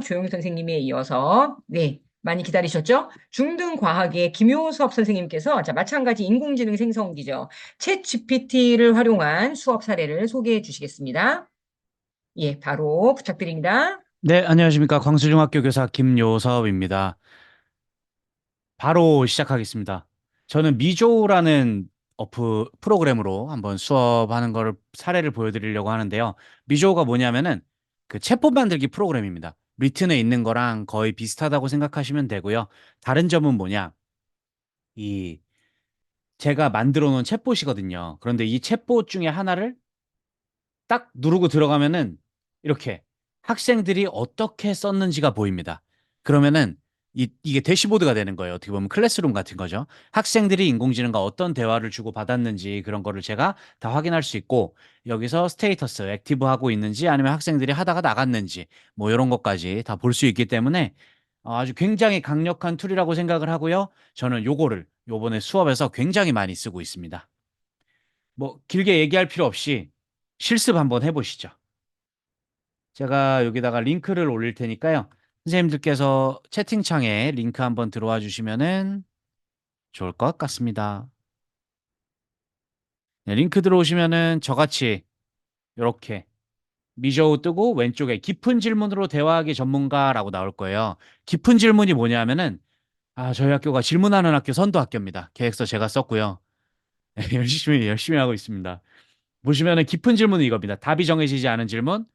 조영 선생님에 이어서 네 많이 기다리셨죠? 중등과학의 김효섭 선생님께서 자 마찬가지 인공지능 생성기죠. 챗 GPT를 활용한 수업 사례를 소개해 주시겠습니다. 예, 바로 부탁드립니다. 네, 안녕하십니까. 광수중학교 교사 김요섭입니다. 바로 시작하겠습니다. 저는 미조라는 어프 프로그램으로 한번 수업하는 거를 사례를 보여드리려고 하는데요. 미조가 뭐냐면은 그 챗봇 만들기 프로그램입니다. 리튼에 있는 거랑 거의 비슷하다고 생각하시면 되고요. 다른 점은 뭐냐? 이 제가 만들어 놓은 챗봇이거든요. 그런데 이 챗봇 중에 하나를 딱 누르고 들어가면은 이렇게 학생들이 어떻게 썼는지가 보입니다. 그러면은 이, 이게 대시보드가 되는 거예요. 어떻게 보면 클래스룸 같은 거죠. 학생들이 인공지능과 어떤 대화를 주고 받았는지 그런 거를 제가 다 확인할 수 있고 여기서 스테이터스, 액티브 하고 있는지 아니면 학생들이 하다가 나갔는지 뭐 이런 것까지 다 볼 수 있기 때문에 어, 아주 굉장히 강력한 툴이라고 생각을 하고요. 저는 요거를 요번에 수업에서 굉장히 많이 쓰고 있습니다. 뭐 길게 얘기할 필요 없이 실습 한번 해보시죠. 제가 여기다가 링크를 올릴 테니까요. 선생님들께서 채팅창에 링크 한번 들어와 주시면은 좋을 것 같습니다. 네, 링크 들어오시면은 저같이 이렇게 미저우 뜨고 왼쪽에 깊은 질문으로 대화하기 전문가라고 나올 거예요. 깊은 질문이 뭐냐면은 아 저희 학교가 질문하는 학교 선도 학교입니다. 계획서 제가 썼고요. 네, 열심히 열심히 하고 있습니다. 보시면은 깊은 질문은 이겁니다. 답이 정해지지 않은 질문,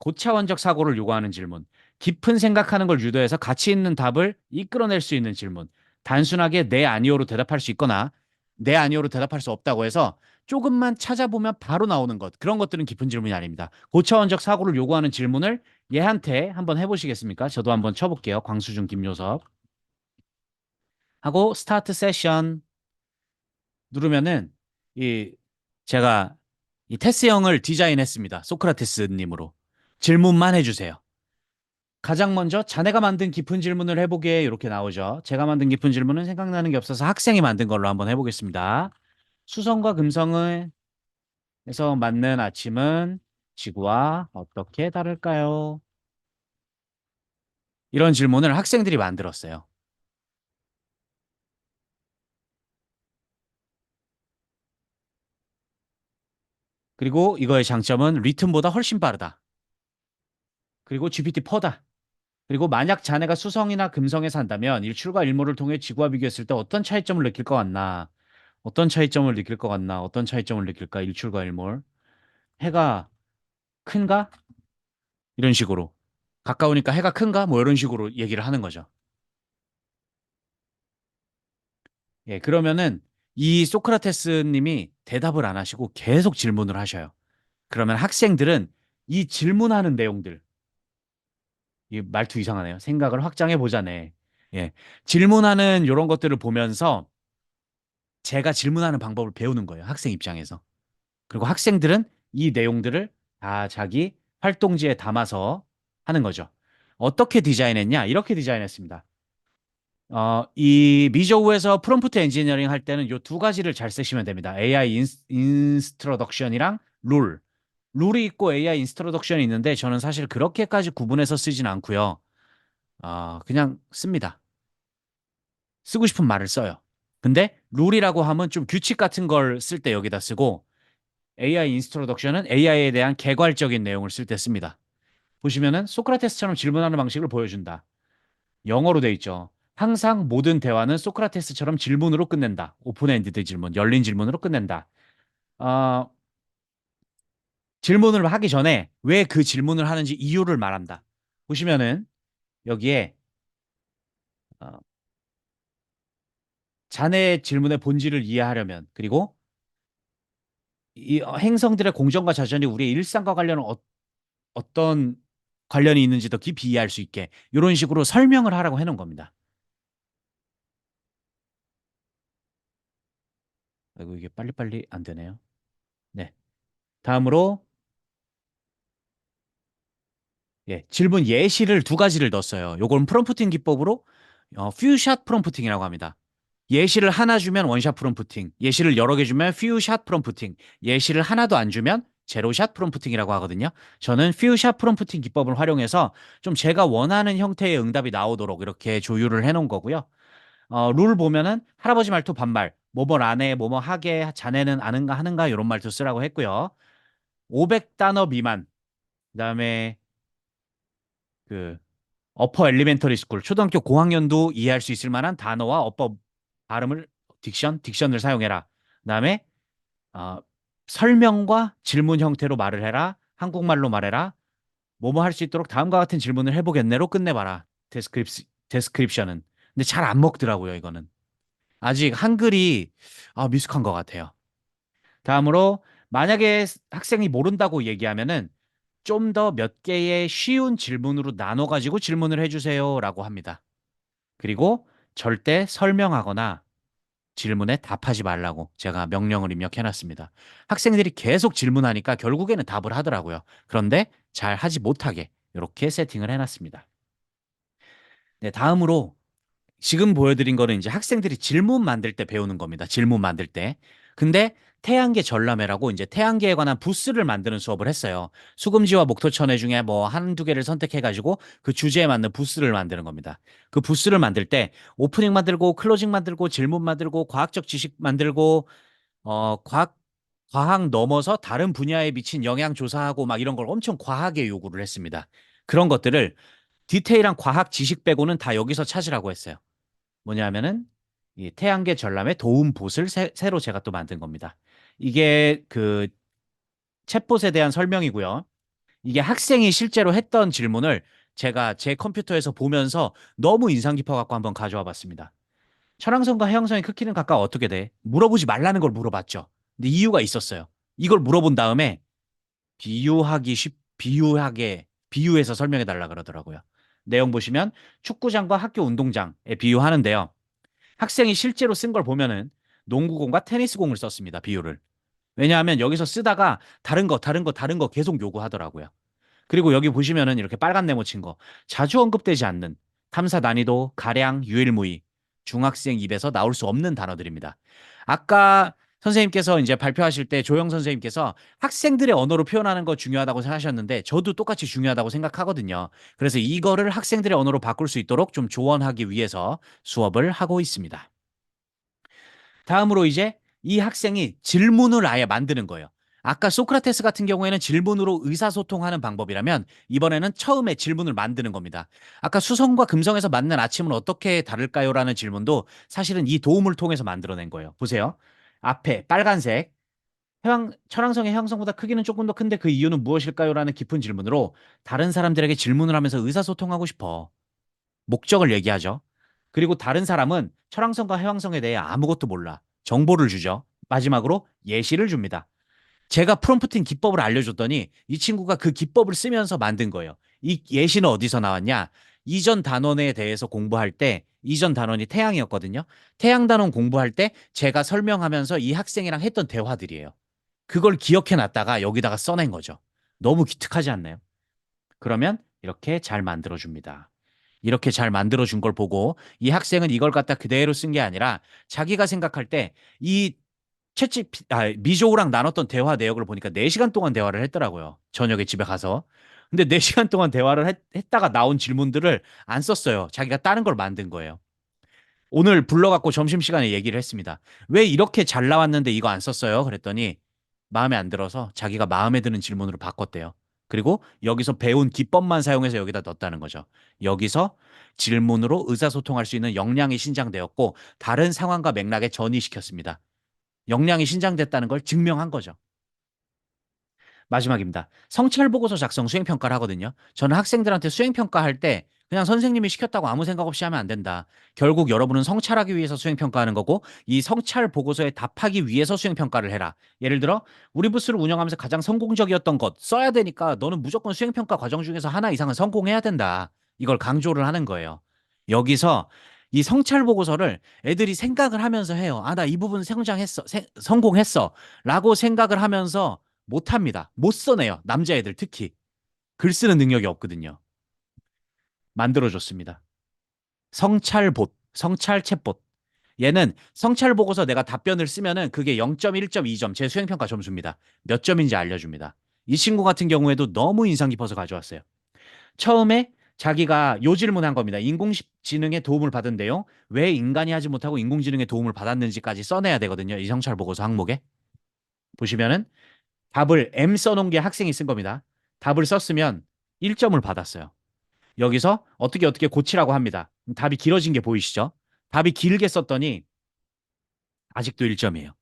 고차원적 사고를 요구하는 질문, 깊은 생각하는 걸 유도해서 가치 있는 답을 이끌어낼 수 있는 질문, 단순하게 네 아니오로 대답할 수 있거나 네 아니오로 대답할 수 없다고 해서 조금만 찾아보면 바로 나오는 것 그런 것들은 깊은 질문이 아닙니다. 고차원적 사고를 요구하는 질문을 얘한테 한번 해보시겠습니까? 저도 한번 쳐볼게요. 광수중 김요섭 하고 스타트 세션 누르면은 이 제가 이 테스 형을 디자인했습니다. 소크라테스님으로 질문만 해주세요. 가장 먼저 자네가 만든 깊은 질문을 해보게 이렇게 나오죠. 제가 만든 깊은 질문은 생각나는 게 없어서 학생이 만든 걸로 한번 해보겠습니다. 수성과 금성을 에서 맞는 아침은 지구와 어떻게 다를까요? 이런 질문을 학생들이 만들었어요. 그리고 이거의 장점은 리듬보다 훨씬 빠르다. 그리고 GPT-4다. 그리고 만약 자네가 수성이나 금성에 산다면 일출과 일몰을 통해 지구와 비교했을 때 어떤 차이점을 느낄 것 같나? 어떤 차이점을 느낄 것 같나? 어떤 차이점을 느낄까? 일출과 일몰. 해가 큰가? 이런 식으로. 가까우니까 해가 큰가? 뭐 이런 식으로 얘기를 하는 거죠. 예, 그러면은 이 소크라테스 님이 대답을 안 하시고 계속 질문을 하셔요. 그러면 학생들은 이 질문하는 내용들 이 말투 이상하네요. 생각을 확장해 보자네. 예. 질문하는 이런 것들을 보면서 제가 질문하는 방법을 배우는 거예요. 학생 입장에서. 그리고 학생들은 이 내용들을 다 자기 활동지에 담아서 하는 거죠. 어떻게 디자인했냐? 이렇게 디자인했습니다. 어, 이 미저우에서 프롬프트 엔지니어링 할 때는 이 두 가지를 잘 쓰시면 됩니다. AI 인스, 인스트로덕션이랑 룰. 룰이 있고 AI 인스트로덕션이 있는데 저는 사실 그렇게까지 구분해서 쓰진 않고요. 아, 그냥 씁니다. 쓰고 싶은 말을 써요. 근데 룰이라고 하면 좀 규칙 같은 걸 쓸 때 여기다 쓰고 AI 인스트로덕션은 AI에 대한 개괄적인 내용을 쓸 때 씁니다. 보시면은 소크라테스처럼 질문하는 방식을 보여준다. 영어로 돼 있죠. 항상 모든 대화는 소크라테스처럼 질문으로 끝낸다. 오픈 엔디드 질문, 열린 질문으로 끝낸다. 어, 질문을 하기 전에 왜 그 질문을 하는지 이유를 말한다. 보시면은 여기에 어, 자네의 질문의 본질을 이해하려면 그리고 이 어, 행성들의 공전과 자전이 우리의 일상과 관련은 어, 어떤 관련이 있는지 더 깊이 이해할 수 있게 이런 식으로 설명을 하라고 해놓은 겁니다. 아이고 이게 빨리빨리 안 되네요. 네. 다음으로 예, 질문 예시를 두 가지를 넣었어요. 요건 프롬프팅 기법으로 어, 퓨샷 프롬프팅이라고 합니다. 예시를 하나 주면 원샷 프롬프팅, 예시를 여러 개 주면 퓨샷 프롬프팅, 예시를 하나도 안 주면 제로샷 프롬프팅이라고 하거든요. 저는 퓨샷 프롬프팅 기법을 활용해서 좀 제가 원하는 형태의 응답이 나오도록 이렇게 조율을 해놓은 거고요. 어, 룰 보면은 할아버지 말투 반말, 뭐뭐 안 해, 뭐뭐 하게, 자네는 아는가 하는가 이런 말투 쓰라고 했고요. 500단어 미만, 그 다음에 그 어퍼 엘리멘터리 스쿨 초등학교 고학년도 이해할 수 있을 만한 단어와 어법 발음을 딕션 딕션을 사용해라. 그다음에 어, 설명과 질문 형태로 말을 해라. 한국말로 말해라. 뭐뭐 할 수 있도록 다음과 같은 질문을 해보겠네로 끝내봐라. 데스크립 데스크립션은 근데 잘 안 먹더라고요 이거는 아직 한글이 아, 미숙한 것 같아요. 다음으로 만약에 학생이 모른다고 얘기하면은 좀 더 몇 개의 쉬운 질문으로 나눠 가지고 질문을 해주세요 라고 합니다. 그리고 절대 설명하거나 질문에 답하지 말라고 제가 명령을 입력해놨습니다. 학생들이 계속 질문하니까 결국에는 답을 하더라고요. 그런데 잘 하지 못하게 이렇게 세팅을 해놨습니다. 네, 다음으로 지금 보여드린 거는 이제 학생들이 질문 만들 때 배우는 겁니다. 질문 만들 때. 근데 태양계 전람회라고 이제 태양계에 관한 부스를 만드는 수업을 했어요. 수금지와 목토천회 중에 뭐 한두 개를 선택해가지고 그 주제에 맞는 부스를 만드는 겁니다. 그 부스를 만들 때 오프닝 만들고 클로징 만들고 질문 만들고 과학적 지식 만들고 어 과학 과학 넘어서 다른 분야에 미친 영향 조사하고 막 이런 걸 엄청 과하게 요구를 했습니다. 그런 것들을 디테일한 과학 지식 빼고는 다 여기서 찾으라고 했어요. 뭐냐면은 이 태양계 전람회 도움 봇을 새, 로 제가 또 만든 겁니다. 이게 그 챗봇에 대한 설명이고요. 이게 학생이 실제로 했던 질문을 제가 제 컴퓨터에서 보면서 너무 인상 깊어갖고 한번 가져와 봤습니다. 철왕성과 해왕성의 크기는 각각 어떻게 돼? 물어보지 말라는 걸 물어봤죠. 근데 이유가 있었어요. 이걸 물어본 다음에 비유하기 쉽, 비유하게, 비유해서 설명해 달라 그러더라고요. 내용 보시면 축구장과 학교 운동장에 비유하는데요. 학생이 실제로 쓴 걸 보면은 농구공과 테니스공을 썼습니다. 비유를. 왜냐하면 여기서 쓰다가 다른 거, 다른 거, 다른 거 계속 요구하더라고요. 그리고 여기 보시면은 이렇게 빨간 네모 친 거. 자주 언급되지 않는 탐사 난이도, 가량, 유일무이. 중학생 입에서 나올 수 없는 단어들입니다. 아까 선생님께서 이제 발표하실 때 조영 선생님께서 학생들의 언어로 표현하는 거 중요하다고 생각하셨는데 저도 똑같이 중요하다고 생각하거든요. 그래서 이거를 학생들의 언어로 바꿀 수 있도록 좀 조언하기 위해서 수업을 하고 있습니다. 다음으로 이제 이 학생이 질문을 아예 만드는 거예요. 아까 소크라테스 같은 경우에는 질문으로 의사소통하는 방법이라면 이번에는 처음에 질문을 만드는 겁니다. 아까 수성과 금성에서 맞는 아침은 어떻게 다를까요? 라는 질문도 사실은 이 도움을 통해서 만들어낸 거예요. 보세요. 앞에 빨간색 해왕, 천왕성의 해왕성보다 크기는 조금 더 큰데 그 이유는 무엇일까요? 라는 깊은 질문으로 다른 사람들에게 질문을 하면서 의사소통하고 싶어. 목적을 얘기하죠. 그리고 다른 사람은 천왕성과 해왕성에 대해 아무것도 몰라. 정보를 주죠. 마지막으로 예시를 줍니다. 제가 프롬프팅 기법을 알려줬더니 이 친구가 그 기법을 쓰면서 만든 거예요. 이 예시는 어디서 나왔냐? 이전 단원에 대해서 공부할 때 이전 단원이 태양이었거든요. 태양 단원 공부할 때 제가 설명하면서 이 학생이랑 했던 대화들이에요. 그걸 기억해 놨다가 여기다가 써낸 거죠. 너무 기특하지 않나요? 그러면 이렇게 잘 만들어 줍니다. 이렇게 잘 만들어 준 걸 보고 이 학생은 이걸 갖다 그대로 쓴 게 아니라 자기가 생각할 때이 채찌 아, 미조우랑 나눴던 대화 내역을 보니까 4시간 동안 대화를 했더라고요. 저녁에 집에 가서. 근데 4시간 동안 대화를 했, 했다가 나온 질문들을 안 썼어요. 자기가 다른 걸 만든 거예요. 오늘 불러갖고 점심시간에 얘기를 했습니다. 왜 이렇게 잘 나왔는데 이거 안 썼어요? 그랬더니 마음에 안 들어서 자기가 마음에 드는 질문으로 바꿨대요. 그리고 여기서 배운 기법만 사용해서 여기다 넣었다는 거죠. 여기서 질문으로 의사소통할 수 있는 역량이 신장되었고 다른 상황과 맥락에 전이시켰습니다. 역량이 신장됐다는 걸 증명한 거죠. 마지막입니다. 성찰 보고서 작성 수행 평가를 하거든요. 저는 학생들한테 수행 평가할 때 그냥 선생님이 시켰다고 아무 생각 없이 하면 안 된다. 결국 여러분은 성찰하기 위해서 수행 평가하는 거고 이 성찰 보고서에 답하기 위해서 수행 평가를 해라. 예를 들어 우리 부스를 운영하면서 가장 성공적이었던 것 써야 되니까 너는 무조건 수행 평가 과정 중에서 하나 이상은 성공해야 된다. 이걸 강조를 하는 거예요. 여기서 이 성찰 보고서를 애들이 생각을 하면서 해요. 아, 나 이 부분 성장했어. 세, 성공했어. 라고 생각을 하면서 못 합니다. 못 써내요. 남자애들 특히. 글 쓰는 능력이 없거든요. 만들어줬습니다. 성찰봇, 성찰 챗봇. 얘는 성찰 보고서 내가 답변을 쓰면은 그게 0.1점, 2점 제 수행평가 점수입니다. 몇 점인지 알려줍니다. 이 친구 같은 경우에도 너무 인상 깊어서 가져왔어요. 처음에 자기가 요 질문한 겁니다. 인공지능의 도움을 받은데요. 왜 인간이 하지 못하고 인공지능의 도움을 받았는지까지 써내야 되거든요. 이 성찰 보고서 항목에. 보시면은 답을 M 써놓은 게 학생이 쓴 겁니다. 답을 썼으면 1점을 받았어요. 여기서 어떻게 어떻게 고치라고 합니다. 답이 길어진 게 보이시죠? 답이 길게 썼더니 아직도 1점이에요.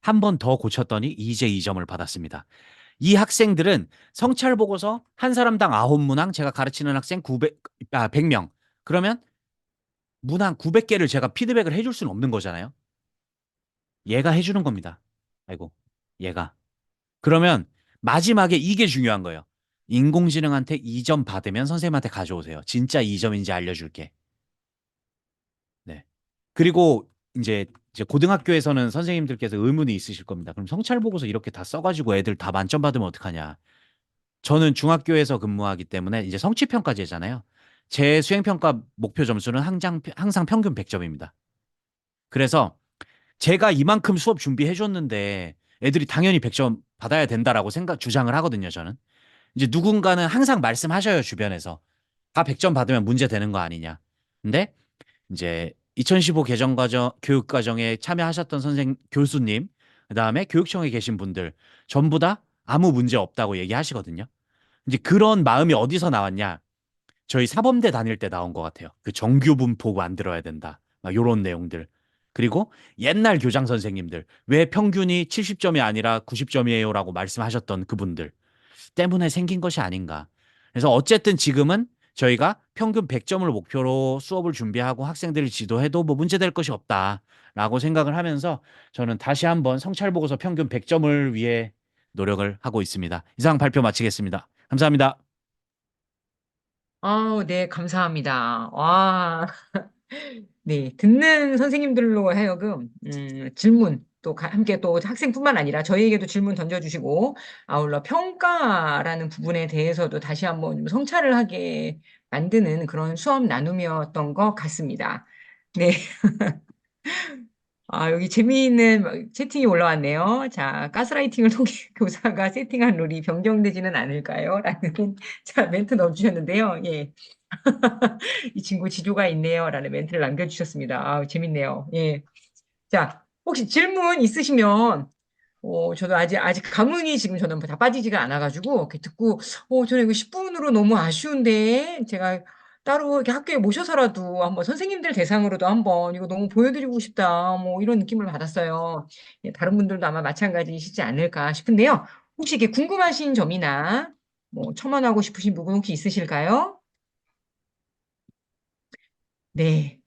한 번 더 고쳤더니 이제 2점을 받았습니다. 이 학생들은 성찰 보고서 한 사람당 9문항 제가 가르치는 학생 900, 아, 100명. 그러면 문항 900개를 제가 피드백을 해줄 수는 없는 거잖아요. 얘가 해주는 겁니다. 아이고, 얘가. 그러면 마지막에 이게 중요한 거예요. 인공지능한테 2점 받으면 선생님한테 가져오세요. 진짜 2점인지 알려줄게. 네. 그리고 이제 이제 고등학교에서는 선생님들께서 의문이 있으실 겁니다. 그럼 성찰 보고서 이렇게 다 써가지고 애들 다 만점 받으면 어떡하냐? 저는 중학교에서 근무하기 때문에 이제 성취평가제 잖아요. 제 수행평가 목표 점수는 항상, 항상 평균 100점입니다. 그래서 제가 이만큼 수업 준비해 줬는데 애들이 당연히 100점 받아야 된다라고 생각 주장을 하거든요, 저는. 이제 누군가는 항상 말씀하셔요, 주변에서. 다 100점 받으면 문제 되는 거 아니냐. 근데 이제 2015 개정 과정 교육 과정에 참여하셨던 선생 교수님, 그다음에 교육청에 계신 분들 전부 다 아무 문제 없다고 얘기하시거든요. 이제 그런 마음이 어디서 나왔냐? 저희 사범대 다닐 때 나온 것 같아요. 그 정규 분포 만들어야 된다. 막 요런 내용들. 그리고 옛날 교장 선생님들 왜 평균이 70점이 아니라 90점이에요라고 말씀하셨던 그분들 때문에 생긴 것이 아닌가. 그래서 어쨌든 지금은 저희가 평균 100점을 목표로 수업을 준비하고 학생들을 지도해도 뭐 문제될 것이 없다라고 생각을 하면서 저는 다시 한번 성찰 보고서 평균 100점을 위해 노력을 하고 있습니다. 이상 발표 마치겠습니다. 감사합니다. 아우, 네, 감사합니다. 와. 네, 듣는 선생님들로 하여금 음, 질문 또 가- 함께 또 학생뿐만 아니라 저희에게도 질문 던져주시고 아울러 평가라는 부분에 대해서도 다시 한번 좀 성찰을 하게 만드는 그런 수업 나눔이었던 것 같습니다. 네. 아, 여기 재미있는 막 채팅이 올라왔네요. 자, 가스라이팅을 통해 교사가 세팅한 룰이 변경되지는 않을까요? 라는 자, 멘트 넣어주셨는데요. 예. 이 친구 지조가 있네요. 라는 멘트를 남겨주셨습니다. 아, 재밌네요. 예. 자, 혹시 질문 있으시면, 어, 저도 아직, 아직 감흥이 지금 저는 다 빠지지가 않아가지고, 이렇게 듣고, 어, 저는 이거 10분으로 너무 아쉬운데, 제가 따로 이렇게 학교에 모셔서라도 한번 선생님들 대상으로도 한번 이거 너무 보여드리고 싶다, 뭐 이런 느낌을 받았어요. 예, 다른 분들도 아마 마찬가지시지 않을까 싶은데요. 혹시 이게 궁금하신 점이나, 뭐, 첨언하고 싶으신 부분 혹시 있으실까요? 네.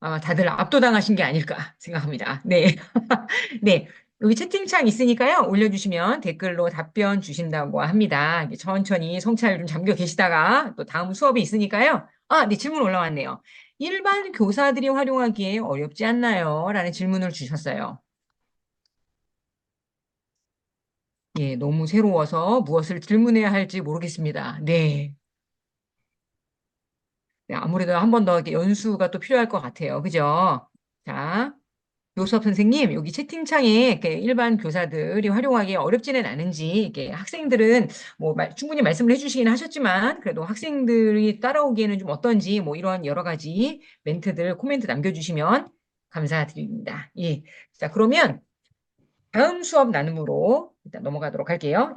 아마 다들 압도당하신 게 아닐까 생각합니다. 네. 네. 여기 채팅창 있으니까요. 올려주시면 댓글로 답변 주신다고 합니다. 천천히 성찰 좀 잠겨 계시다가 또 다음 수업이 있으니까요. 아, 네, 질문 올라왔네요. 일반 교사들이 활용하기에 어렵지 않나요? 라는 질문을 주셨어요. 예, 너무 새로워서 무엇을 질문해야 할지 모르겠습니다. 네. 네, 아무래도 한 번 더 연수가 또 필요할 것 같아요. 그죠? 자, 요수업 선생님, 여기 채팅창에 이렇게 일반 교사들이 활용하기 어렵지는 않은지, 이게 학생들은 뭐 말- 충분히 말씀을 해주시긴 하셨지만, 그래도 학생들이 따라오기에는 좀 어떤지, 뭐 이런 여러 가지 멘트들, 코멘트 남겨주시면 감사드립니다. 예. 자, 그러면 다음 수업 나눔으로 일단 넘어가도록 할게요.